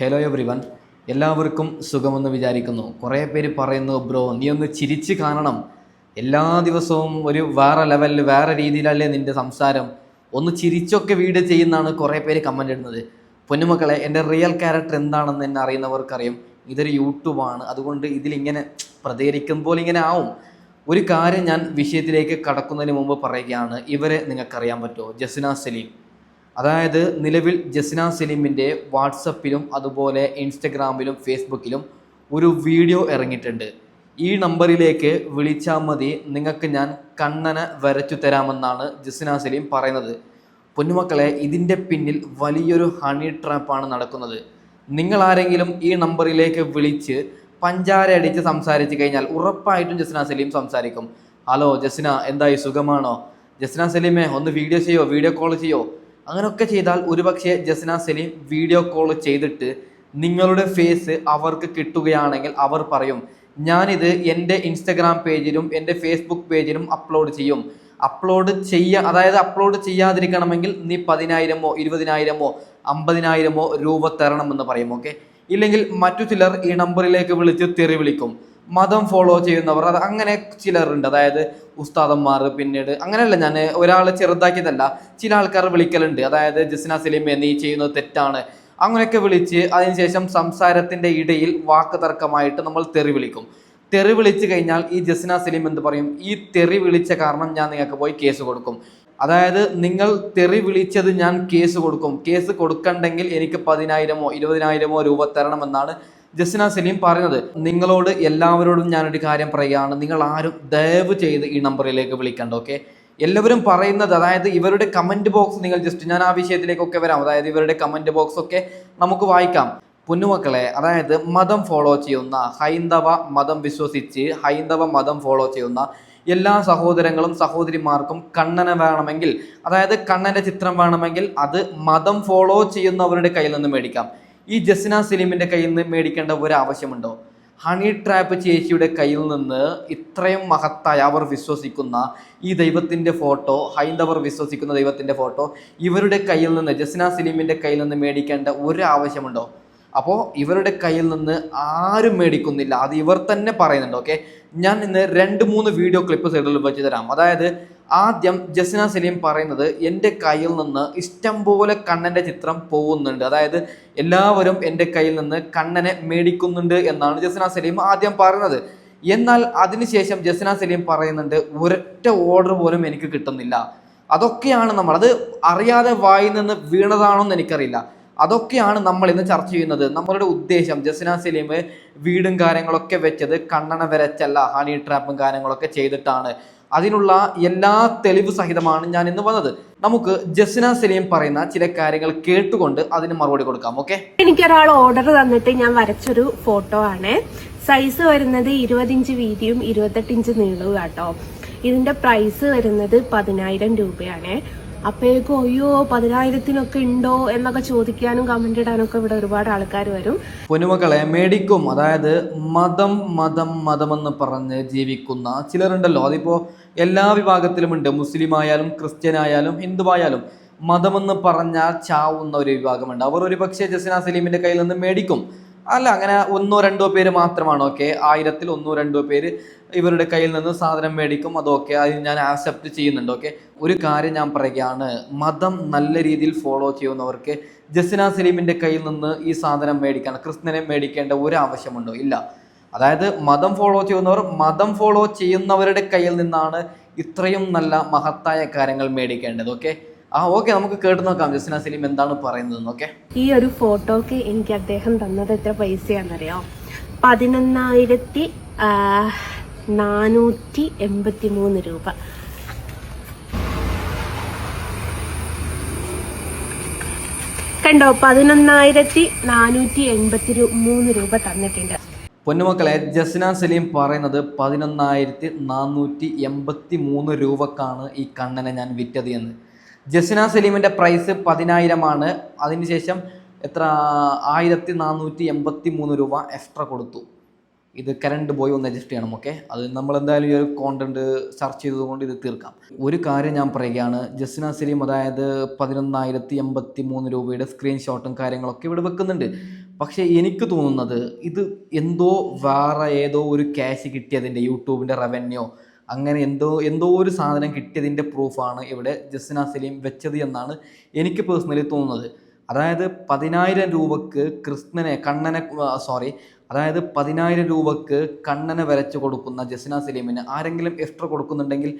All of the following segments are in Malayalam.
ഹലോ എവ്രിവൺ എല്ലാവർക്കും സുഖമെന്ന് വിചാരിക്കുന്നു. കുറേ പേര് പറയുന്നു ബ്രോ നീ ഒന്ന് ചിരിച്ച് കാണണം. എല്ലാ ദിവസവും ഒരു വേറെ ലെവലിൽ വേറെ രീതിയിലല്ലേ നിന്റെ സംസാരം? ഒന്ന് ചിരിച്ചൊക്കെ വീട് ചെയ്യുന്നതാണ് കുറേ പേര് കമന്റ് ഇടുന്നത്. പൊന്നുമക്കളെ എന്റെ റിയൽ ക്യാരക്ടർ എന്താണെന്ന് എന്നെ അറിയുന്നവർക്കറിയും. ഇതൊരു യൂട്യൂബാണ് അതുകൊണ്ട് ഇതിലിങ്ങനെ പ്രതികരിക്കുമ്പോൾ ഇങ്ങനെ ആവും. ഒരു കാര്യം ഞാൻ വിഷയത്തിലേക്ക് കടക്കുന്നതിന് മുമ്പ് പറയുകയാണ്. ഇവരെ നിങ്ങൾക്കറിയാൻ പറ്റുമോ? ജസ്ന സലീം. അതായത് നിലവിൽ ജസ്ന സലീമിന്റെ വാട്സപ്പിലും അതുപോലെ ഇൻസ്റ്റഗ്രാമിലും ഫേസ്ബുക്കിലും ഒരു വീഡിയോ ഇറങ്ങിയിട്ടുണ്ട്. ഈ നമ്പറിലേക്ക് വിളിച്ചാൽ മതി. നിങ്ങൾക്ക് ഞാൻ കണ്ണന വരച്ചു തരാമെന്നാണ് ജസ്ന സലീം പറയുന്നത്. പൊന്നുമക്കളെ ഇതിന്റെ പിന്നിൽ വലിയൊരു ഹണി ട്രാപ്പാണ് നടക്കുന്നത്. നിങ്ങൾ ആരെങ്കിലും ഈ നമ്പറിലേക്ക് വിളിച്ച് പഞ്ചാര അടിച്ച് സംസാരിച്ച് കഴിഞ്ഞാൽ ഉറപ്പായിട്ടും ജസ്ന സലീം സംസാരിക്കും. ഹലോ ജസ്ന എന്തായി? സുഖമാണോ? ജസ്ന സലീമേ ഒന്ന് വീഡിയോ ചെയ്യോ? വീഡിയോ കോൾ ചെയ്യോ? അങ്ങനെയൊക്കെ ചെയ്താൽ ഒരുപക്ഷെ ജസ്ന സലീം വീഡിയോ കോൾ ചെയ്തിട്ട് നിങ്ങളുടെ ഫേസ് അവർക്ക് കിട്ടുകയാണെങ്കിൽ അവർ പറയും ഞാനിത് എന്റെ ഇൻസ്റ്റഗ്രാം പേജിലും എന്റെ ഫേസ്ബുക്ക് പേജിലും അപ്ലോഡ് ചെയ്യും. അപ്ലോഡ് ചെയ്യുക അതായത് അപ്ലോഡ് ചെയ്യാതിരിക്കണമെങ്കിൽ നീ പതിനായിരമോ ഇരുപതിനായിരമോ അമ്പതിനായിരമോ രൂപ തരണമെന്ന് പറയും ഓക്കെ ഇല്ലെങ്കിൽ മറ്റു ചിലർ ഈ നമ്പറിലേക്ക് വിളിച്ച് തെറി വിളിക്കും. മതം ഫോളോ ചെയ്യുന്നവർ അത് അങ്ങനെ ചിലരുണ്ട്. അതായത് ഉസ്താദന്മാർ പിന്നീട് അങ്ങനെയല്ല ഞാൻ ഒരാളെ ചെറുതാക്കിയതല്ല ചില ആൾക്കാർ വിളിക്കലുണ്ട്. അതായത് ജസ്ന സലീം നീ ചെയ്യുന്നത് തെറ്റാണ്. അങ്ങനെയൊക്കെ വിളിച്ച് അതിനുശേഷം സംസാരത്തിന്റെ ഇടയിൽ വാക്ക് തർക്കമായിട്ട് നമ്മൾ തെറി വിളിക്കും. തെറി വിളിച്ചു കഴിഞ്ഞാൽ ഈ ജസ്ന സലീം എന്ത് പറയും? ഈ തെറി വിളിച്ച കാരണം ഞാൻ നിങ്ങൾക്ക് പോയി കേസ് കൊടുക്കും. അതായത് നിങ്ങൾ തെറി വിളിച്ചത് ഞാൻ കേസ് കൊടുക്കും. കേസ് കൊടുക്കണ്ടെങ്കിൽ എനിക്ക് പതിനായിരമോ ഇരുപതിനായിരമോ രൂപ തരണമെന്നാണ് ജസ്ന സലീം പറയുന്നത് നിങ്ങളോട് എല്ലാവരോടും ഞാനൊരു കാര്യം പറയുകയാണ്. നിങ്ങൾ ആരും ദയവ് ചെയ്ത് ഈ നമ്പറിലേക്ക് വിളിക്കണ്ട ഓക്കെ? എല്ലാവരും പറയുന്നത് അതായത് ഇവരുടെ കമന്റ് ബോക്സ് നിങ്ങൾ ജസ്റ്റ് ഞാൻ ആ വിഷയത്തിലേക്കൊക്കെ വരാം. അതായത് ഇവരുടെ കമന്റ് ബോക്സ് ഒക്കെ നമുക്ക് വായിക്കാം. പൊന്നുമക്കളെ അതായത് മതം ഫോളോ ചെയ്യുന്ന ഹൈന്ദവ മതം വിശ്വസിച്ച് ഹൈന്ദവ മതം ഫോളോ ചെയ്യുന്ന എല്ലാ സഹോദരങ്ങളും സഹോദരിമാർക്കും കണ്ണനെ വേണമെങ്കിൽ അതായത് കണ്ണന്റെ ചിത്രം വേണമെങ്കിൽ അത് മതം ഫോളോ ചെയ്യുന്നവരുടെ കയ്യിൽ നിന്ന് മേടിക്കാം. ഈ ജസ്ന സലീമിന്റെ കയ്യിൽ നിന്ന് മേടിക്കേണ്ട ഒരു ആവശ്യമുണ്ടോ ഹണി ട്രാപ്പ് ചേച്ചിയുടെ കയ്യിൽ നിന്ന് ഇത്രയും മഹത്തായ അവർ വിശ്വസിക്കുന്ന ഈ ദൈവത്തിന്റെ ഫോട്ടോ ഹൈന്ദവർ വിശ്വസിക്കുന്ന ദൈവത്തിന്റെ ഫോട്ടോ ഇവരുടെ കയ്യിൽ നിന്ന് ജസ്ന സലീമിന്റെ കയ്യിൽ നിന്ന് മേടിക്കേണ്ട ഒരു ആവശ്യമുണ്ടോ അപ്പോൾ ഇവരുടെ കയ്യിൽ നിന്ന് ആരും മേടിക്കുന്നില്ല. അത് ഇവർ തന്നെ പറയുന്നുണ്ട് ഓക്കെ? ഞാൻ ഇന്ന് രണ്ട് മൂന്ന് വീഡിയോ ക്ലിപ്പ് സൈഡിൽ വെച്ച് തരാം. അതായത് ആദ്യം ജസ്ന സലീം പറയുന്നത് എന്റെ കയ്യിൽ നിന്ന് ഇഷ്ടം പോലെ കണ്ണന്റെ ചിത്രം പോകുന്നുണ്ട്. അതായത് എല്ലാവരും എന്റെ കയ്യിൽ നിന്ന് കണ്ണനെ മേടിക്കുന്നുണ്ട് എന്നാണ് ജസ്ന സലീം ആദ്യം പറയുന്നത്. എന്നാൽ അതിനുശേഷം ജസ്ന സലീം പറയുന്നുണ്ട് ഒരൊറ്റ ഓർഡർ പോലും എനിക്ക് കിട്ടുന്നില്ല. അതൊക്കെയാണ് നമ്മൾ അത് അറിയാതെ വായിൽ നിന്ന് വീണതാണോ എന്ന് എനിക്കറിയില്ല. അതൊക്കെയാണ് നമ്മൾ ഇന്ന് ചർച്ച ചെയ്യുന്നത്. നമ്മളുടെ ഉദ്ദേശം ജസ്ന സലീം വീടും കാര്യങ്ങളൊക്കെ വെച്ചത് കണ്ണണ വരച്ചല്ല ഹണി ട്രാപ്പും കാര്യങ്ങളൊക്കെ ചെയ്തിട്ടാണ്. അതിനുള്ള എല്ലാ തെളിവ് സഹിതമാണ് ഞാൻ ഇന്ന് വന്നത്. നമുക്ക് ജസ്ന സലീം പറയുന്ന ചില കാര്യങ്ങൾ കേട്ടുകൊണ്ട് അതിന് മറുപടി കൊടുക്കാം ഓക്കെ എനിക്കൊരാൾ ഓർഡർ തന്നിട്ട് ഞാൻ വരച്ചൊരു ഫോട്ടോ ആണ്. സൈസ് വരുന്നത് ഇരുപത് ഇഞ്ച് വീതിയും ഇരുപത്തെട്ട് ഇഞ്ച് നീളവും കേട്ടോ ഇതിന്റെ പ്രൈസ് വരുന്നത് പതിനായിരം രൂപയാണ്. അപ്പോഴേക്കും അയ്യോ പതിനായിരത്തിനൊക്കെ ഉണ്ടോ എന്നൊക്കെ ചോദിക്കാനും കമന്റ് ഇടാനൊക്കെ ഇവിടെ ഒരുപാട് ആൾക്കാർ വരും. പൊന്നുമക്കളെ മേടിക്കും. അതായത് മതം മതം എന്ന് പറഞ്ഞ് ജീവിക്കുന്ന ചിലരുണ്ടല്ലോ. അതിപ്പോൾ എല്ലാ വിഭാഗത്തിലുമുണ്ട് മുസ്ലിം ആയാലും ക്രിസ്ത്യൻ ആയാലും ഹിന്ദുവായാലും. മതമെന്ന് പറഞ്ഞാൽ ചാവുന്ന ഒരു വിഭാഗമുണ്ട്. അവർ ഒരു പക്ഷേ ജസ്ന സലീമിന്റെ കയ്യിൽ നിന്ന് മേടിക്കും. അല്ല അങ്ങനെ ഒന്നോ രണ്ടോ പേര് മാത്രമാണ് ഓക്കെ ആയിരത്തിൽ ഒന്നോ രണ്ടോ പേര് ഇവരുടെ കയ്യിൽ നിന്ന് സാധനം മേടിക്കും അതൊക്കെ അത് ഞാൻ ആക്സെപ്റ്റ് ചെയ്യുന്നുണ്ട് ഓക്കെ ഒരു കാര്യം ഞാൻ പറയുകയാണ് മതം നല്ല രീതിയിൽ ഫോളോ ചെയ്യുന്നവർക്ക് ജസ്ന സലീമിന്റെ കയ്യിൽ നിന്ന് ഈ സാധനം മേടിക്കാൻ കൃഷ്ണനെ മേടിക്കേണ്ട ഒരു ആവശ്യമുണ്ടോ? ഇല്ല. അതായത് മതം ഫോളോ ചെയ്യുന്നവർ മതം ഫോളോ ചെയ്യുന്നവരുടെ കയ്യിൽ നിന്നാണ് ഇത്രയും നല്ല മഹത്തായ കാര്യങ്ങൾ മേടിക്കേണ്ടത് ഓക്കെ ആ ഓക്കെ നമുക്ക് കേട്ട് നോക്കാം. ജസ്ന സലീം എന്താണ് പറയുന്നത് ഓക്കെ ഈ ഒരു ഫോട്ടോക്ക് എനിക്ക് അദ്ദേഹം തന്നത് എത്ര പൈസയാണെന്നറിയോ? പതിനൊന്നായിരത്തി നാനൂറ്റി എൺപത്തി മൂന്ന് രൂപ. കണ്ടോ പതിനൊന്നായിരത്തി നാനൂറ്റി എൺപത്തി മൂന്ന് രൂപ തന്നിട്ടുണ്ട്. പൊന്നുമക്കളെ ജസ്ന സലീം പറയുന്നത് പതിനൊന്നായിരത്തി നാനൂറ്റി എൺപത്തി മൂന്ന് രൂപക്കാണ് ഈ കണ്ണനെ ഞാൻ വിറ്റത് എന്ന്. ജസ്ന സലീമിന്റെ പ്രൈസ് പതിനായിരമാണ്. അതിനുശേഷം എത്ര? ആയിരത്തി നാനൂറ്റി എൺപത്തി മൂന്ന് രൂപ എക്സ്ട്രാ കൊടുത്തു. ഇത് കറണ്ട് ബോയ് ഒന്ന് അഡ്ജസ്റ്റ് ചെയ്യണം ഓക്കെ അത് നമ്മൾ എന്തായാലും ഈ ഒരു കോണ്ടന്റ് സെർച്ച് ചെയ്തതുകൊണ്ട് ഇത് തീർക്കാം. ഒരു കാര്യം ഞാൻ പറയുകയാണ് ജസ്ന സലീം അതായത് പതിനൊന്നായിരത്തി എൺപത്തി മൂന്ന് രൂപയുടെ സ്ക്രീൻഷോട്ടും കാര്യങ്ങളൊക്കെ ഇവിടെ വെക്കുന്നുണ്ട്. പക്ഷേ എനിക്ക് തോന്നുന്നത് ഇത് എന്തോ വേറെ ഏതോ ഒരു ക്യാഷ് കിട്ടിയതിന്റെ യൂട്യൂബിന്റെ റവന്യൂ അങ്ങനെ എന്തോ എന്തോ ഒരു സാധനം കിട്ടിയതിന്റെ പ്രൂഫാണ് ഇവിടെ ജസ്ന സലീം വെച്ചത് എന്നാണ് എനിക്ക് പേഴ്സണലി തോന്നുന്നത്. അതായത് പതിനായിരം രൂപക്ക് കൃഷ്ണനെ കണ്ണനെ സോറി അതായത് പതിനായിരം രൂപക്ക് കണ്ണനെ വരച്ച് കൊടുക്കുന്ന ജസ്ന സലീമിന് ആരെങ്കിലും എക്സ്ട്രാ കൊടുക്കുന്നുണ്ടെങ്കിൽ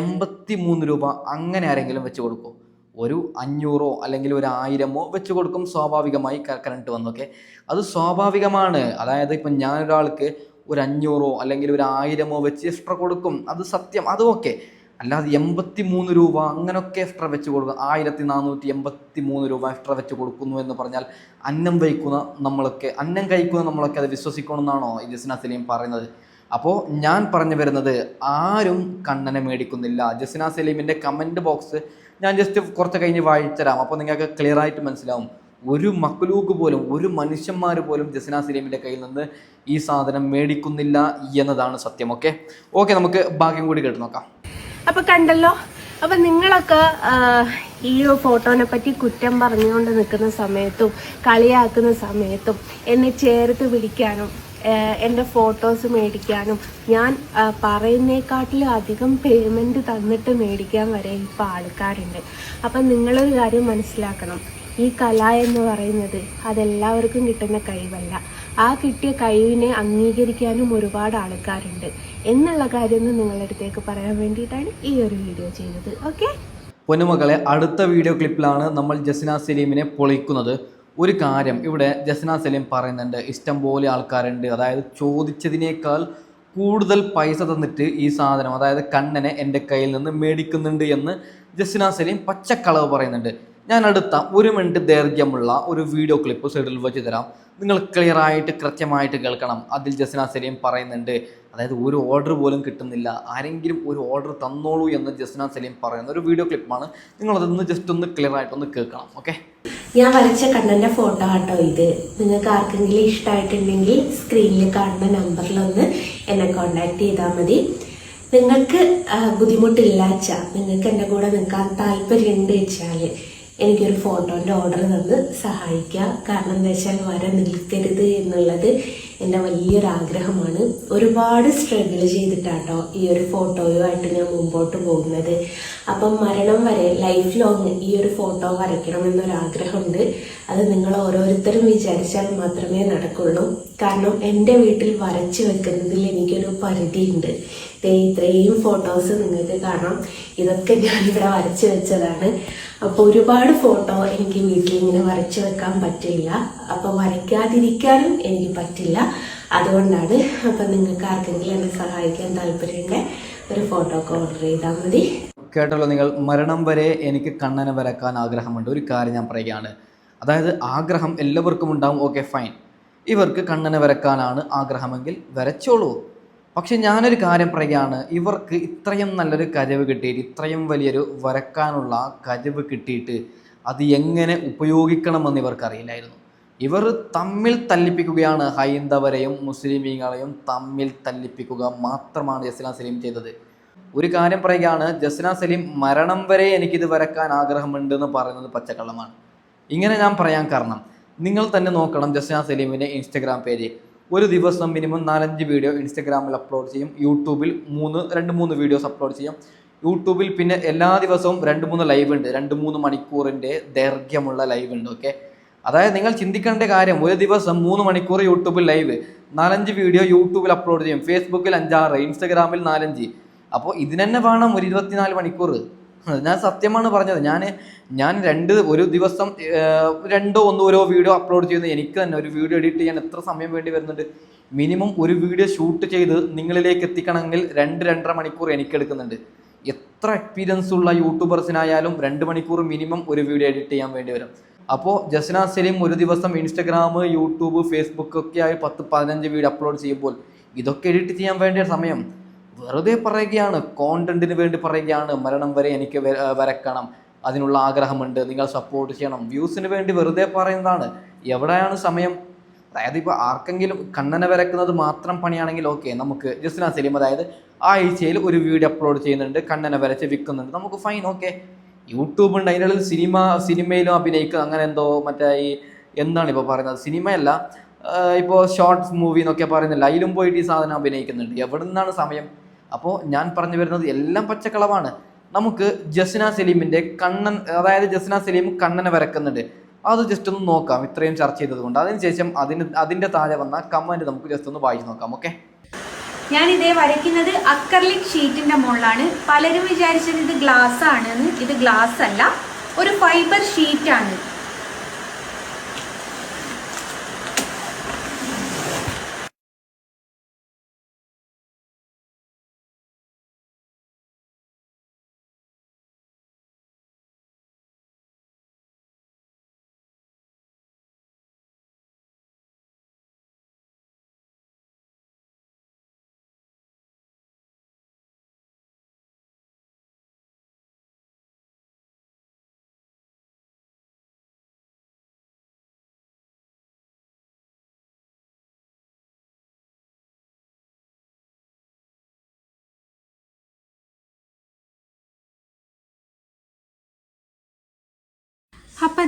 എൺപത്തി മൂന്ന് രൂപ അങ്ങനെ ആരെങ്കിലും വെച്ച് കൊടുക്കും. ഒരു അഞ്ഞൂറോ അല്ലെങ്കിൽ ഒരു ആയിരമോ വെച്ച് കൊടുക്കും സ്വാഭാവികമായി കറണ്ട് വന്നൊക്കെ. അത് സ്വാഭാവികമാണ്. അതായത് ഇപ്പം ഞാനൊരാൾക്ക് ഒരു അഞ്ഞൂറോ അല്ലെങ്കിൽ ഒരു ആയിരമോ വെച്ച് എക്സ്ട്രാ കൊടുക്കും. അത് സത്യം അതും ഒക്കെ അല്ലാതെ എൺപത്തി മൂന്ന് രൂപ അങ്ങനെയൊക്കെ എക്സ്ട്രാ വെച്ച് കൊടുക്കും. ആയിരത്തി നാനൂറ്റി എൺപത്തി മൂന്ന് രൂപ എക്സ്ട്രാ വെച്ച് കൊടുക്കുന്നു എന്ന് പറഞ്ഞാൽ അന്നം വഹിക്കുന്ന നമ്മളൊക്കെ അന്നം കഴിക്കുന്ന നമ്മളൊക്കെ അത് വിശ്വസിക്കണമെന്നാണോ ജസ്ന സലീം പറയുന്നത്? അപ്പോൾ ഞാൻ പറഞ്ഞു വരുന്നത് ആരും കണ്ണനെ മേടിക്കുന്നില്ല. ജസ്നാ സലീമിന്റെ കമന്റ് ബോക്സ് ഞാൻ ജസ്റ്റ് കുറച്ച് കഴിഞ്ഞ് വായിച്ചുതരാം അപ്പോൾ നിങ്ങൾക്ക് ക്ലിയർ ആയിട്ട് മനസ്സിലാവും. ഒരു മക്ലൂക്ക് പോലും ഒരു മനുഷ്യന്മാർ പോലും ജസ്ന സലീമിന്റെ കയ്യിൽ നിന്ന് ഈ സാധനം മേടിക്കുന്നില്ല എന്നതാണ് സത്യം ഓക്കെ ഓക്കെ നമുക്ക് ഭാഗ്യം കൂടി കേട്ട് നോക്കാം. അപ്പൊ കണ്ടല്ലോ അപ്പൊ നിങ്ങളൊക്കെ ഈ ഫോട്ടോനെ പറ്റി കുറ്റം പറഞ്ഞുകൊണ്ട് നിൽക്കുന്ന സമയത്തും കളിയാക്കുന്ന സമയത്തും എന്നെ ചേർത്ത് പിടിക്കാനും എന്റെ ഫോട്ടോസ് മേടിക്കാനും ഞാൻ പറയുന്നേക്കാട്ടിലും അധികം പേയ്മെന്റ് തന്നിട്ട് മേടിക്കാൻ വരെ ഇപ്പോൾ ആൾക്കാരുണ്ട്. അപ്പം നിങ്ങളൊരു കാര്യം മനസ്സിലാക്കണം. ഈ കല എന്ന് പറയുന്നത് അതെല്ലാവർക്കും കിട്ടുന്ന കഴിവല്ല. ആ കിട്ടിയ കഴിവിനെ അംഗീകരിക്കാനും ഒരുപാട് ആൾക്കാരുണ്ട്. എന്നുള്ള കാര്യം നിങ്ങളുടെ അടുത്തേക്ക് പറയാൻ വേണ്ടിയിട്ടാണ് ഈ ഒരു വീഡിയോ ചെയ്തത്. ഓക്കെ പൊന്നുമക്കളെ അടുത്ത വീഡിയോ ക്ലിപ്പിലാണ് നമ്മൾ ജസ്ന സലീമിനെ പൊളിക്കുന്നത്. ഒരു കാര്യം ഇവിടെ ജസ്ന സലീം പറയുന്നുണ്ട് ഇഷ്ടം പോലെ ആൾക്കാരുണ്ട്. അതായത് ചോദിച്ചതിനേക്കാൾ കൂടുതൽ പൈസ തന്നിട്ട് ഈ സാധനം അതായത് കണ്ണനെ എന്റെ കയ്യിൽ നിന്ന് മേടിക്കുന്നുണ്ട് എന്ന് ജസ്ന സലീം പച്ചക്കളവ് പറയുന്നുണ്ട്. ഞാൻ അടുത്ത ഒരു മിനിറ്റ് ദൈർഘ്യമുള്ള ഒരു വീഡിയോ ക്ലിപ്പ് സൈഡിൽ വെച്ച് തരാം. നിങ്ങൾ ക്ലിയറായിട്ട് കൃത്യമായിട്ട് കേൾക്കണം. അതിൽ ജസ്ന സലീം പറയുന്നുണ്ട്. അതായത് ഒരു ഓർഡർ പോലും കിട്ടുന്നില്ല. ആരെങ്കിലും ഒരു ഓർഡർ തന്നോളൂ എന്ന് ജസ്ന സലീം പറയുന്ന ഒരു വീഡിയോ ക്ലിപ്പാണ് നിങ്ങൾ അതൊന്ന് ജസ്റ്റ് ഒന്ന് ക്ലിയർ ആയിട്ടൊന്ന് കേൾക്കണം ഓക്കെ ഞാൻ വരച്ച കണ്ണന്റെ ഫോട്ടോ ആട്ടോ ഇത്. നിങ്ങൾക്ക് ആർക്കെങ്കിലും ഇഷ്ടമായിട്ടുണ്ടെങ്കിൽ സ്ക്രീനിൽ കാണുന്ന നമ്പറിലൊന്ന് എന്നെ കോണ്ടാക്ട് ചെയ്താൽ മതി. നിങ്ങൾക്ക് ബുദ്ധിമുട്ടില്ല നിങ്ങൾക്ക് എന്റെ കൂടെ നിൽക്കാൻ താല്പര്യമുണ്ട് വെച്ചാൽ എനിക്കൊരു ഫോട്ടോന്റെ ഓർഡർ തന്ന് സഹായിക്കുക കാരണം എന്താ വെച്ചാൽ വര നിൽക്കരുത് എന്നുള്ളത് എന്റെ വലിയൊരു ആഗ്രഹമാണ് ഒരുപാട് സ്ട്രഗിൾ ചെയ്തിട്ടാട്ടോ ഈ ഒരു ഫോട്ടോയുമായിട്ട് ഞാൻ മുമ്പോട്ട് പോകുന്നത്. അപ്പം മരണം വരെ ലൈഫ് ലോങ് ഈ ഒരു ഫോട്ടോ വരയ്ക്കണം എന്നൊരാഗ്രഹമുണ്ട് അത് നിങ്ങൾ ഓരോരുത്തരും വിചാരിച്ചാൽ മാത്രമേ നടക്കുള്ളൂ. കാരണം എന്റെ വീട്ടിൽ വരച്ച് വെക്കുന്നതിൽ എനിക്കൊരു പരിധിയുണ്ട്. ഇത്രയും ഫോട്ടോസ് നിങ്ങൾക്ക് കാണാം. ഇതൊക്കെ ഞാനിവിടെ വരച്ച് വെച്ചതാണ്. അപ്പോൾ ഒരുപാട് ഫോട്ടോ എനിക്ക് വീട്ടിൽ ഇങ്ങനെ വരച്ച് വെക്കാൻ പറ്റില്ല അപ്പോൾ വരയ്ക്കാതിരിക്കാനും എനിക്ക് പറ്റില്ല. അതുകൊണ്ടാണ് അപ്പം നിങ്ങൾക്ക് ആർക്കെങ്കിലും എന്നെ സഹായിക്കാൻ താല്പര്യമുണ്ട് ഒരു ഫോട്ടോ ഒക്കെ ഓർഡർ ചെയ്താൽ മതി. കേട്ടല്ലോ നിങ്ങൾ മരണം വരെ എനിക്ക് കണ്ണനെ വരക്കാൻ ആഗ്രഹമുണ്ട്. ഒരു കാര്യം ഞാൻ പറയുകയാണ്. അതായത് ആഗ്രഹം എല്ലാവർക്കും ഉണ്ടാവും ഓക്കെ ഫൈൻ ഇവർക്ക് കണ്ണനെ വരക്കാനാണ് ആഗ്രഹമെങ്കിൽ വരച്ചോളൂ. പക്ഷെ ഞാനൊരു കാര്യം പറയുകയാണ്. ഇവർക്ക് ഇത്രയും നല്ലൊരു കഴിവ് കിട്ടിയിട്ട് ഇത്രയും വലിയൊരു വരക്കാനുള്ള കഴിവ് കിട്ടിയിട്ട് അത് എങ്ങനെ ഉപയോഗിക്കണമെന്ന് ഇവർക്കറിയില്ലായിരുന്നു. ഇവർ തമ്മിൽ തല്ലിപ്പിക്കുകയാണ് ഹൈന്ദവരെയും മുസ്ലിമീങ്ങളെയും തമ്മിൽ തല്ലിപ്പിക്കുക മാത്രമാണ് ജസ്ന സലീം ചെയ്തത്. ഒരു കാര്യം പറയുകയാണ് ജസ്ന സലീം മരണം വരെ എനിക്കിത് വരക്കാൻ ആഗ്രഹമുണ്ട് എന്ന് പറയുന്നത് പച്ചക്കള്ളമാണ്. ഇങ്ങനെ ഞാൻ പറയാൻ കാരണം നിങ്ങൾ തന്നെ നോക്കണം ജസ്ന സലീമിന്റെ ഇൻസ്റ്റഗ്രാം പേജ്. ഒരു ദിവസം മിനിമം നാലഞ്ച് വീഡിയോ ഇൻസ്റ്റഗ്രാമിൽ അപ്ലോഡ് ചെയ്യും യൂട്യൂബിൽ മൂന്ന് രണ്ട് മൂന്ന് വീഡിയോസ് അപ്ലോഡ് ചെയ്യും. യൂട്യൂബിൽ പിന്നെ എല്ലാ ദിവസവും രണ്ട് മൂന്ന് ലൈവ് ഉണ്ട് രണ്ട് മൂന്ന് മണിക്കൂറിന്റെ ദൈർഘ്യമുള്ള ലൈവ് ഉണ്ട് ഓക്കെ? അതായത് നിങ്ങൾ ചിന്തിക്കേണ്ട കാര്യം ഒരു ദിവസം മൂന്ന് മണിക്കൂർ യൂട്യൂബിൽ ലൈവ് നാലഞ്ച് വീഡിയോ യൂട്യൂബിൽ അപ്ലോഡ് ചെയ്യും ഫേസ്ബുക്കിൽ അഞ്ചാറ് ഇൻസ്റ്റഗ്രാമിൽ നാലഞ്ച്. അപ്പോൾ ഇതിന് തന്നെ വേണം ഒരു ഇരുപത്തിനാല് മണിക്കൂർ. ഞാൻ സത്യമാണ് പറഞ്ഞത്. ഞാൻ ഞാൻ രണ്ട് ഒരു ദിവസം രണ്ടോ ഒന്നോ ഓരോ വീഡിയോ അപ്ലോഡ് ചെയ്യുന്നത് എനിക്ക് തന്നെ ഒരു വീഡിയോ എഡിറ്റ് ചെയ്യാൻ എത്ര സമയം വേണ്ടി വരുന്നുണ്ട്? മിനിമം ഒരു വീഡിയോ ഷൂട്ട് ചെയ്ത് നിങ്ങളിലേക്ക് എത്തിക്കണമെങ്കിൽ രണ്ട് രണ്ടര മണിക്കൂർ എനിക്ക് എടുക്കുന്നുണ്ട്. എത്ര എക്സ്പീരിയൻസ് ഉള്ള യൂട്യൂബേഴ്സിനായാലും രണ്ട് മണിക്കൂർ മിനിമം ഒരു വീഡിയോ എഡിറ്റ് ചെയ്യാൻ വേണ്ടി വരും. അപ്പോൾ ജസ്ന സലീം ഒരു ദിവസം ഇൻസ്റ്റഗ്രാം യൂട്യൂബ് ഫേസ്ബുക്ക് ഒക്കെ ആയി പത്ത് പതിനഞ്ച് വീഡിയോ അപ്ലോഡ് ചെയ്യുമ്പോൾ ഇതൊക്കെ എഡിറ്റ് ചെയ്യാൻ വേണ്ടിയ സമയം. വെറുതെ പറയുകയാണ് കോണ്ടന്റിന് വേണ്ടി പറയുകയാണ് മരണം വരെ എനിക്ക് വരക്കണം. അതിനുള്ള ആഗ്രഹമുണ്ട് നിങ്ങൾ സപ്പോർട്ട് ചെയ്യണം. വ്യൂസിന് വേണ്ടി വെറുതെ പറയുന്നതാണ്. എവിടെയാണ് സമയം? അതായത് ഇപ്പോൾ ആർക്കെങ്കിലും കണ്ണനെ വരക്കുന്നത് മാത്രം പണിയാണെങ്കിൽ ഓക്കെ നമുക്ക് ജസ്ന സലീം അതായത് ആഴ്ചയിൽ ഒരു വീഡിയോ അപ്ലോഡ് ചെയ്യുന്നുണ്ട് കണ്ണനെ വരച്ച് വിൽക്കുന്നുണ്ട്. നമുക്ക് ഫൈൻ ഓക്കെ യൂട്യൂബ് ഉണ്ട്. അതിന്റെ ഉള്ളിൽ സിനിമ സിനിമയിലും അഭിനയിക്കുക അങ്ങനെ എന്തോ മറ്റേ ഈ എന്താണ് ഇപ്പോൾ പറയുന്നത്? സിനിമയല്ല. ഇപ്പോൾ ഷോർട്സ് മൂവി എന്നൊക്കെ പറയുന്നില്ല? അതിലും പോയിട്ട് ഈ സാധനം അഭിനയിക്കുന്നുണ്ട്. എവിടെ നിന്നാണ് സമയം? അപ്പോൾ ഞാൻ പറഞ്ഞു വരുന്നത് എല്ലാം പച്ചക്കളവാണ്. നമുക്ക് ജസ്ന സലീമിന്റെ കണ്ണൻ അതായത് ജസ്ന സലീം കണ്ണനെ വരക്കുന്നുണ്ട്. അത് ജസ്റ്റ് ഒന്ന് നോക്കാം. ഇത്രയും ചർച്ച ചെയ്തത് കൊണ്ട് അതിനുശേഷം അതിന് അതിന്റെ താഴെ വന്ന കമന്റ് നമുക്ക് ജസ്റ്റ് ഒന്ന് വായിച്ച് നോക്കാം. ഓക്കെ ഞാൻ വരയ്ക്കുന്നത് അക്കർലിക് ഷീറ്റിന്റെ മുകളിലാണ്. പലരും വിചാരിച്ചത് ഇത് ഗ്ലാസ് ആണെന്ന് ഇത് ഗ്ലാസ് അല്ല ഒരു ഫൈബർ ഷീറ്റാണ്. അപ്പം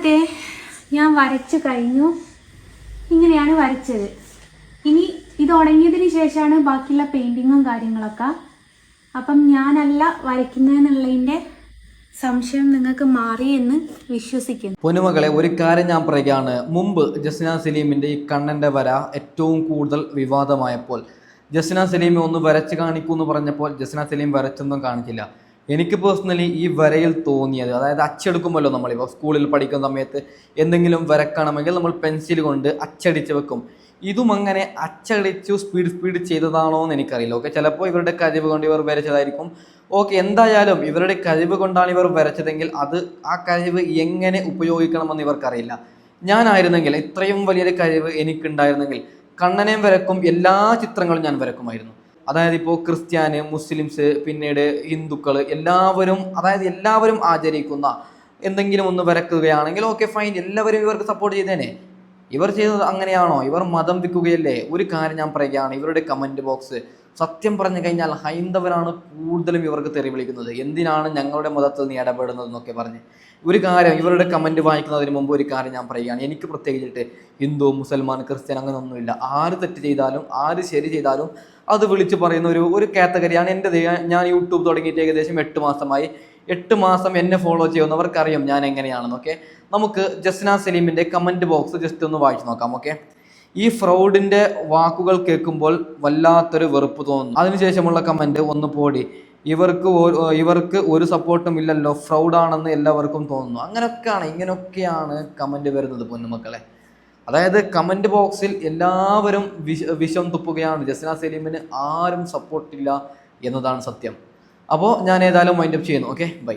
ഞാൻ വരച്ചു കഴിഞ്ഞു. ഇങ്ങനെയാണ് വരച്ചത്. ഇനി ഇത് ഉടങ്ങിയതിന് ശേഷമാണ് ബാക്കിയുള്ള പെയിന്റിങ്ങും കാര്യങ്ങളൊക്കെ. അപ്പം ഞാനല്ല വരയ്ക്കുന്നതെന്നുള്ളതിന്റെ സംശയം നിങ്ങൾക്ക് മാറി എന്ന് വിശ്വസിക്കുന്നു. പൊന്നുമകളെ ഒരു കാര്യം ഞാൻ പറയുകയാണ്. മുമ്പ് ജസ്ന സലീമിന്റെ ഈ കണ്ണന്റെ വര ഏറ്റവും കൂടുതൽ വിവാദമായപ്പോൾ ജസ്ന സലീം ഒന്ന് വരച്ച് കാണിക്കൂ എന്ന് പറഞ്ഞപ്പോൾ ജസ്ന സലീം വരച്ചൊന്നും കാണിച്ചില്ല എനിക്ക് പേഴ്സണലി ഈ വരയിൽ തോന്നിയത് അതായത് അച്ചെടുക്കുമല്ലോ നമ്മളിപ്പോൾ സ്കൂളിൽ പഠിക്കുന്ന സമയത്ത് എന്തെങ്കിലും വരക്കണമെങ്കിൽ നമ്മൾ പെൻസിൽ കൊണ്ട് അച്ചടിച്ച് വെക്കും. ഇതും അങ്ങനെ അച്ചടിച്ചു സ്പീഡ് സ്പീഡ് ചെയ്തതാണോ എന്ന് എനിക്കറിയില്ല. ഓക്കെ ചിലപ്പോൾ ഇവരുടെ കഴിവ് കൊണ്ട് ഇവർ വരച്ചതായിരിക്കും. ഓക്കെ എന്തായാലും ഇവരുടെ കഴിവ് കൊണ്ടാണ് ഇവർ വരച്ചതെങ്കിൽ അത് ആ കഴിവ് എങ്ങനെ ഉപയോഗിക്കണമെന്ന് ഇവർക്കറിയില്ല. ഞാനായിരുന്നെങ്കിൽ ഇത്രയും വലിയൊരു കഴിവ് എനിക്കുണ്ടായിരുന്നെങ്കിൽ കണ്ണനെയും വരക്കും എല്ലാ ചിത്രങ്ങളും ഞാൻ വരക്കുമായിരുന്നു. അതായത് ഇപ്പോൾ ക്രിസ്ത്യാനി മുസ്ലിംസ് പിന്നീട് ഹിന്ദുക്കൾ എല്ലാവരും അതായത് എല്ലാവരും ആചരിക്കുന്ന എന്തെങ്കിലും ഒന്ന് വരക്കുകയാണെങ്കിൽ ഓക്കെ ഫൈൻ എല്ലാവരും ഇവർക്ക് സപ്പോർട്ട് ചെയ്തേനെ. ഇവർ ചെയ്തത് അങ്ങനെയാണോ? ഇവർ മതം വിൽക്കുകയല്ലേ ഒരു കാര്യം ഞാൻ പറയുകയാണ്. ഇവരുടെ കമന്റ് ബോക്സ് സത്യം പറഞ്ഞു കഴിഞ്ഞാൽ ഹൈന്ദവരാണ് കൂടുതലും ഇവർക്ക് തെറി വിളിക്കുന്നത്. എന്തിനാണ് ഞങ്ങളുടെ മതത്തിൽ നീ ഇടപെടുന്നത് എന്നൊക്കെ പറഞ്ഞ്. ഒരു കാര്യം ഇവരുടെ കമന്റ് വായിക്കുന്നതിന് മുമ്പ് ഒരു കാര്യം ഞാൻ പറയുകയാണ്. എനിക്ക് പ്രത്യേകിച്ചിട്ട് ഹിന്ദു മുസൽമാൻ ക്രിസ്ത്യൻ അങ്ങനെ ഒന്നുമില്ല ആര് തെറ്റ് ചെയ്താലും ആര് ശരി ചെയ്താലും അത് വിളിച്ച് പറയുന്ന ഒരു ഒരു കാറ്റഗറിയാണ് എന്റെ ഞാൻ യൂട്യൂബ് തുടങ്ങിയിട്ട് ഏകദേശം എട്ട് മാസമായി. എട്ട് മാസം എന്നെ ഫോളോ ചെയ്യുന്നവർക്കറിയാം ഞാൻ എങ്ങനെയാണെന്നൊക്കെ. നമുക്ക് ജസ്ന സലീമിന്റെ കമന്റ് ബോക്സ് ജസ്റ്റ് ഒന്ന് വായിച്ചു നോക്കാം ഓക്കെ? ഈ ഫ്രൗഡിന്റെ വാക്കുകൾ കേൾക്കുമ്പോൾ വല്ലാത്തൊരു വെറുപ്പ് തോന്നുന്നു. അതിനുശേഷമുള്ള കമന്റ് ഒന്ന് പോടി. ഇവർക്ക് ഇവർക്ക് ഒരു സപ്പോർട്ടും ഇല്ലല്ലോ. ഫ്രൗഡാണെന്ന് എല്ലാവർക്കും തോന്നുന്നു. അങ്ങനെയൊക്കെയാണ് ഇങ്ങനെയൊക്കെയാണ് കമന്റ് വരുന്നത് പൊന്നുമക്കളെ. അതായത് കമന്റ് ബോക്സിൽ എല്ലാവരും വിഷ വിഷം തുപ്പുകയാണ്. ജസ്ന സലീമിന് ആരും സപ്പോർട്ടില്ല എന്നതാണ് സത്യം. അപ്പോൾ ഞാൻ ഏതായാലും മൈൻഡപ്പ് ചെയ്യുന്നു. Okay bye